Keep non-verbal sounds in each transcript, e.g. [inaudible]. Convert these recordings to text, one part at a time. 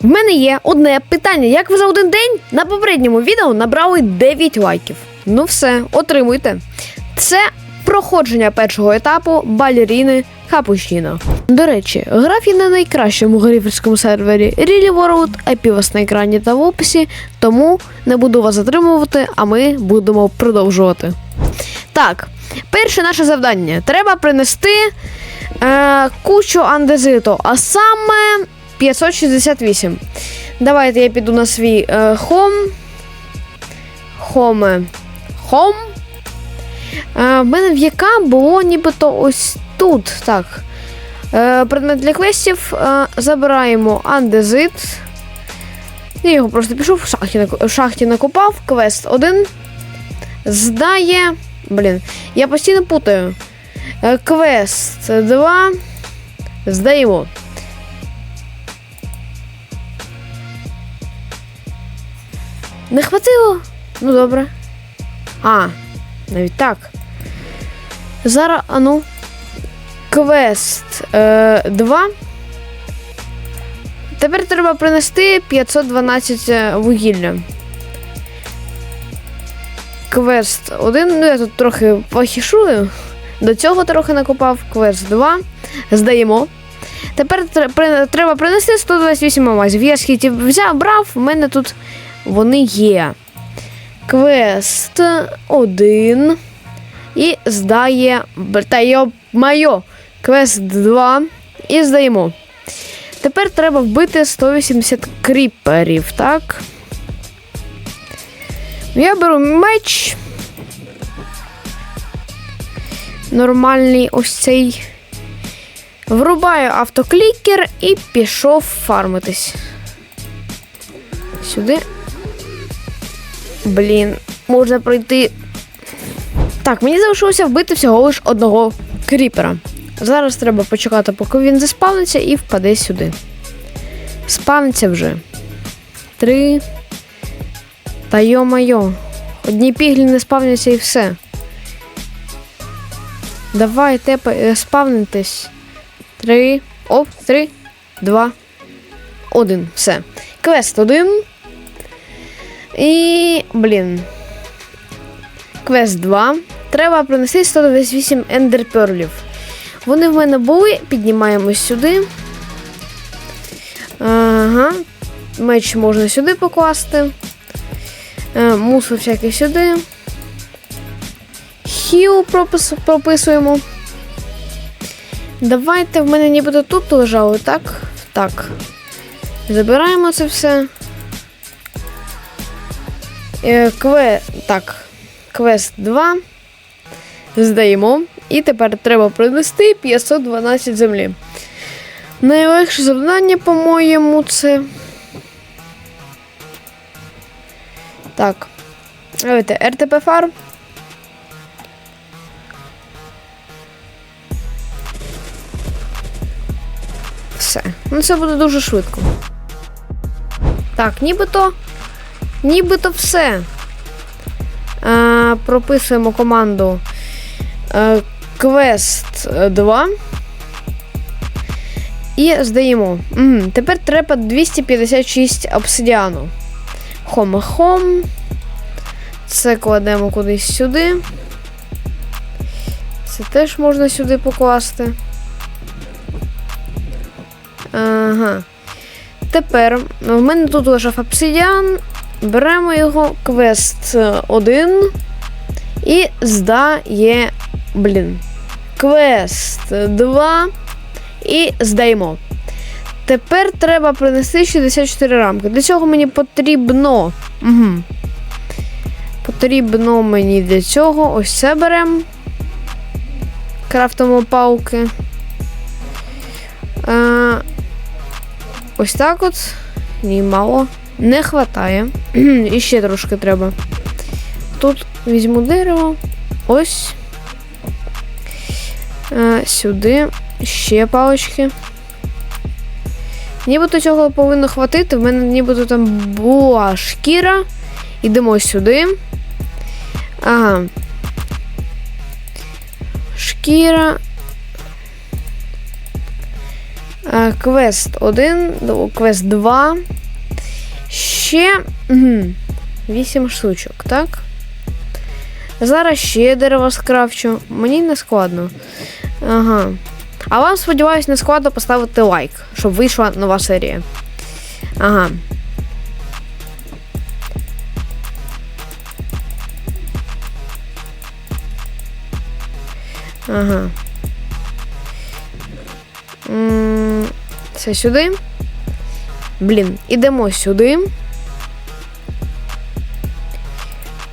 В мене є одне питання. Як ви за один день на попередньому відео набрали 9 лайків? Ну все, отримуйте. Це проходження першого етапу балеріни Капучино. До речі, граф є на найкращому гриферському сервері Really World, IP у вас на екрані та в описі, тому не буду вас затримувати, а ми будемо продовжувати. Так, перше наше завдання. Треба принести е, кучу андезиту, а саме 568. Давайте я піду на свій е, хом. Хоме. Хом. Е, в мене в ЯК було нібито ось тут. Так. Е, предмет для квестів. Е, забираємо андезит. Я його просто пішов в шахті, в шахті накопав. Квест 1. Здає. Блін, я постійно путаю. Е, Квест 2. Здаємо. Не хватило? Ну добре. А, навіть так. Зараз, а ну. Квест е, 2. Тепер треба принести 512 е, вугілля. Квест 1. Ну, я тут трохи похішую. До цього трохи накопав. Квест 2. Здаємо. Тепер треба принести 128 алмазів. Я схиті взяв, брав, в мене тут вони є. Квест 1. І здає. майо. Квест 2. І здаємо. Тепер треба вбити 180 кріперів, так? Я беру меч. Нормальний ось цей. Врубаю автоклікер і пішов фармитись. Сюди. Блін, можна пройти. Так, мені залишилося вбити всього лиш одного кріпера. Зараз треба почекати, поки він заспавниться і впаде сюди. Спавниться вже. Три. Та йо-майо. Одні піглі не спавняться і все. Давай, тепа, е, спавнитись. Три. Оп, три, два, один. Все. Квест один. І. Блін. Квест 2. Треба принести 128 ендерперлів. Вони в мене були. Піднімаємось сюди. Ага. Меч можна сюди покласти. Е, мусор всякий сюди. Хіл пропис, прописуємо. Давайте в мене нібито тут лежало, так? Так. Забираємо це все. Е, кве... Так. Квест 2. Здаємо. І тепер треба принести 512 землі. Найлегше завдання, по-моєму, це. Так. Давайте РТП фарм. Все. Ну це буде дуже швидко. Так, нібито. Нібито все. Е, прописуємо команду е, квест 2. І здаємо. М, тепер треба 256 обсидіану. Хом-хом. Це кладемо кудись сюди. Це теж можна сюди покласти. Ага. Тепер в мене тут лежав обсидіан. Беремо його квест 1 і здає. Блін. Квест 2 і здаємо. Тепер треба принести 64 рамки. Для цього мені потрібно. Угу. Потрібно мені для цього. Ось це беремо. Крафтимо палки. Е, ось так от. Ні, мало. Не хватає. [clears throat] І ще трошки треба. Тут візьму дерево. Ось. Е, сюди. Ще палочки. Нібито цього повинно хватити. В мене нібито там була шкіра. Йдемо сюди. Ага. Шкіра. Е, Квест 1, ну, квест 2. Ще угу, 8 штучок, так? Зараз ще дерево скрафчу. Мені не складно. Ага. А вам, сподіваюсь, не складно поставити лайк, щоб вийшла нова серія. Ага. Ага. Це сюди. Блін, ідемо сюди.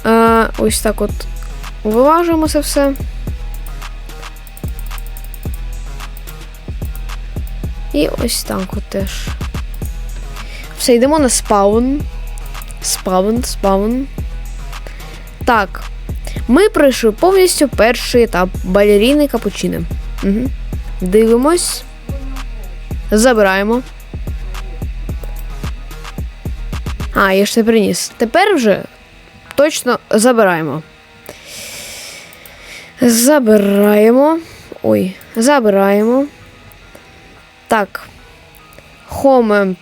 Е, ось так от вилажуємо це все. І ось так от теж. Все, йдемо на спаун. Спаун, спаун. Так. Ми пройшли повністю перший етап балеріни капучини. Угу. Дивимось. Забираємо. А, я ж це приніс. Тепер вже точно забираємо. Забираємо. Ой, забираємо. Так. Home.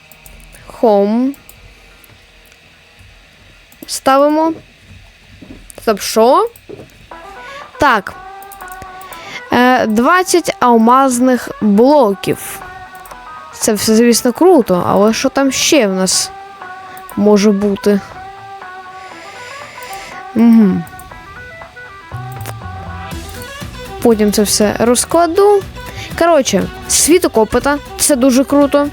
Home. Ставимо. Стоп, що? Так. Е, 20 алмазних блоків. Це все, звісно, круто, але що там ще в нас може бути? Угу. Потім це все розкладу. Коротше, світокопита, це дуже круто.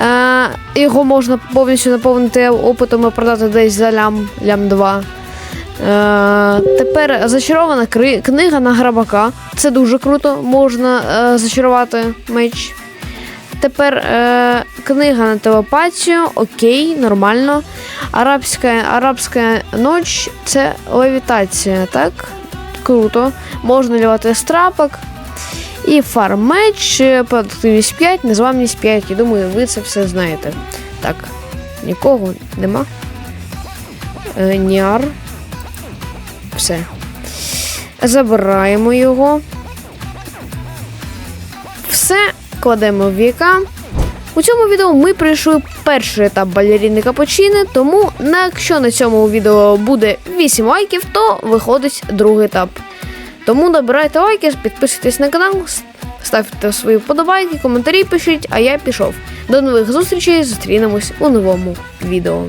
Е, його можна повністю наповнити опитом і продати десь за лям, лям 2. Е, тепер зачарована книга на грабака. Це дуже круто, можна е, зачарувати меч. Тепер е, книга на телепатію, окей, нормально. Арабська, арабська ноч це левітація, так? Круто. Можна лівати страпок. І фармеч, е, продуктивність 5, незламність 5. Я думаю, ви це все знаєте. Так, нікого нема. Е, Ніар. Все. Забираємо його. Кладемо віка. У цьому відео ми пройшли перший етап балеріни капучини, тому якщо на цьому відео буде 8 лайків, то виходить другий етап. Тому набирайте лайки, підписуйтесь на канал, ставте свої вподобайки, коментарі пишіть, а я пішов. До нових зустрічей, зустрінемось у новому відео.